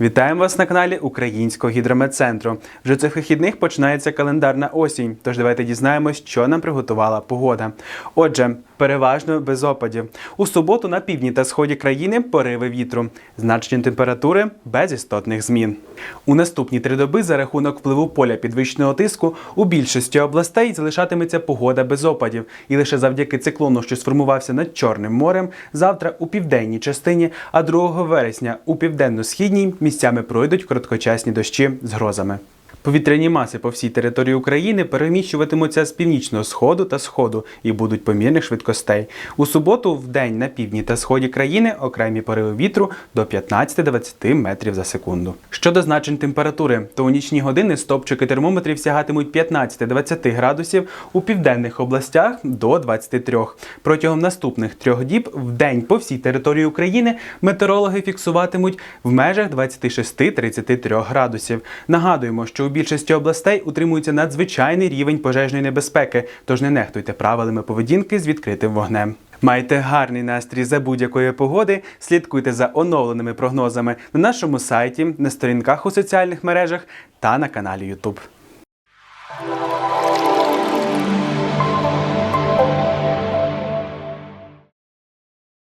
Вітаємо вас на каналі Українського гідрометцентру. Вже цих вихідних починається календарна осінь. Тож давайте дізнаємось, що нам приготувала погода. Отже, переважно без опадів. У суботу на півдні та сході країни пориви вітру. Значення температури без істотних змін. У наступні три доби за рахунок впливу поля підвищеного тиску у більшості областей залишатиметься погода без опадів. І лише завдяки циклону, що сформувався над Чорним морем, завтра у південній частині, а 2 вересня у південно-східній місцями пройдуть короткочасні дощі з грозами. Повітряні маси по всій території України переміщуватимуться з північного сходу та сходу і будуть помірних швидкостей. У суботу в день на півдні та сході країни окремі пориви вітру до 15-20 метрів за секунду. Щодо значень температури, то у нічні години стопчики термометрів сягатимуть 15-20 градусів у південних областях до 23. Протягом наступних трьох діб в день по всій території України метеорологи фіксуватимуть в межах 26-33 градусів. Нагадуємо, що у більшості областей утримується надзвичайний рівень пожежної небезпеки, тож не нехтуйте правилами поведінки з відкритим вогнем. Майте гарний настрій за будь-якої погоди. Слідкуйте за оновленими прогнозами на нашому сайті, на сторінках у соціальних мережах та на каналі YouTube.